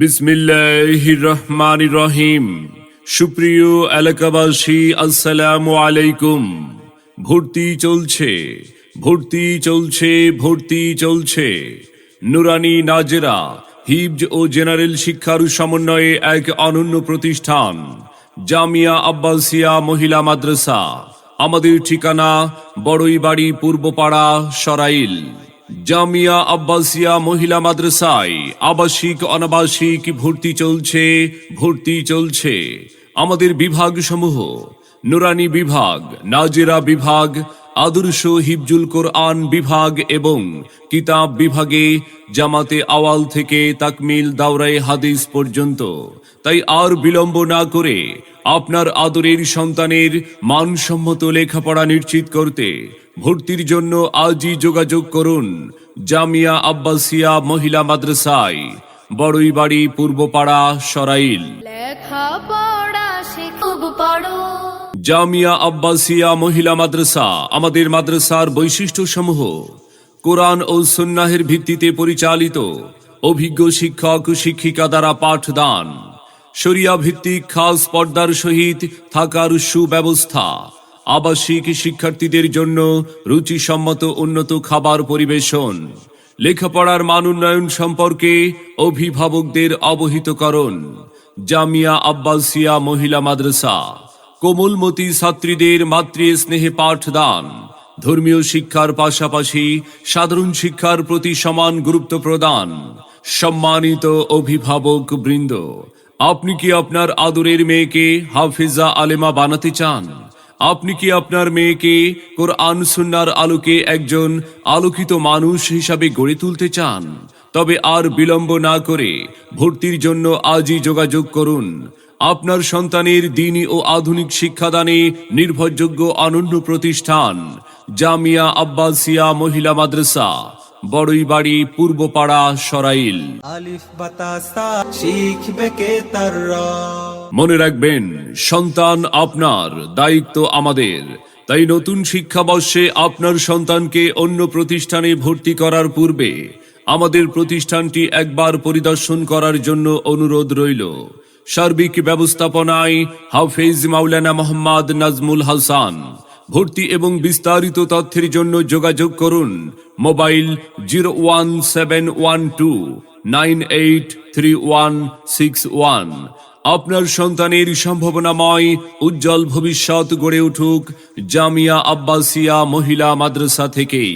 বিসমিল্লাহির রহিম সুপ্রিয় এলাকাবাসী, আসসালামু আলাইকুম। ভর্তি চলছে ভর্তি চলছে ভর্তি চলছে। নুরানি নাজেরা হিবজ ও জেনারেল শিক্ষার সমন্বয়ে এক অনন্য প্রতিষ্ঠান, জামিয়া আব্বাসিয়া মহিলা মাদ্রাসা। আমাদের ঠিকানা বড়ই বাড়ি পূর্বপাড়া, সরাইল। জামিয়া আব্বাসিয়া মহিলা মাদ্রাসায় আবাসিক অনাবাসিক ভর্তি চলছে ভর্তি চলছে। আমাদের বিভাগ সমূহ নুরানি বিভাগ, নাজিরা বিভাগ আদর্শ হিবজুল কোরআন বিভাগ এবং কিতাব বিভাগে জামাতে আওয়াল থেকে তাকমিল দাওরাই হাদিস পর্যন্ত। তাই আর বিলম্ব না করে আপনার আদরের সন্তানের মানসম্মত লেখাপড়া নিশ্চিত করতে ভর্তির জন্য আজই যোগাযোগ করুন জামিয়া আব্বাসিয়া মহিলা মাদ্রাসায়, বড়ইবাড়ি পূর্বপাড়া সরাইল। লেখা জামিয়া আব্বাসিয়া মহিলা মাদ্রাসা, আমাদের মাদ্রাসার বৈশিষ্ট্য সমূহ কোরআন ও সুন্নাহের ভিত্তিতে পরিচালিত, অভিজ্ঞ শিক্ষক, শিক্ষিকা দ্বারা পাঠদান, শরিয়া ভিত্তিক খাস পর্দার সহিত থাকার সুব্যবস্থা, আবাসিক শিক্ষার্থীদের জন্য রুচিসম্মত উন্নত খাবার পরিবেশন, লেখাপড়ার মান উন্নয়ন সম্পর্কে অভিভাবকদের অবহিতকরণ, জামিয়া আব্বাসিয়া মহিলা মাদ্রাসা। কোমলমতি ছাত্রীদের মাতৃ স্নেহে পাঠদান। ধর্মীয় শিক্ষার পাশাপাশি সাধারণ শিক্ষার প্রতি সমান গুরুত্ব প্রদান। সম্মানিত অভিভাবক বৃন্দ, আপনি কি আপনার আদরের মেয়েকে হাফিজা আলেমা বানাতে চান? আপনি কি আপনার মেয়েকে কোরআন সুন্নার আলোকে একজন আলোকিত মানুষ হিসাবে গড়ে তুলতে চান? তবে আর বিলম্ব না করে ভর্তির জন্য আজই যোগাযোগ করুন। আপনার সন্তানের দিনী ও আধুনিক শিক্ষাদানে নির্ভরযোগ্য অনন্য প্রতিষ্ঠান জামিয়া আব্বাসিয়া মহিলা মাদ্রাসা বড়ইবাড়ি পূর্বপাড়া সরাইল। মনে রাখবেন সন্তান আপনার দায়িত্ব আমাদের। তাই নতুন শিক্ষাবর্ষে আপনার সন্তানকে অন্য প্রতিষ্ঠানে ভর্তি করার পূর্বে আমাদের প্রতিষ্ঠানটি একবার পরিদর্শন করার জন্য অনুরোধ রইল। সার্বিক ব্যবস্থাপনায় হাফেজ মাওলানা মোহাম্মদ নাজমুল হাসান। ভর্তি এবং বিস্তারিত তথ্যের জন্য যোগাযোগ করুন mobile zero one seven one two nine eight three one six one. আপনার সন্তানের সম্ভাবনাময় উজ্জ্বল ভবিষ্যৎ গড়ে উঠুক জামিয়া আব্বাসিয়া মহিলা মাদ্রাসা থেকেই।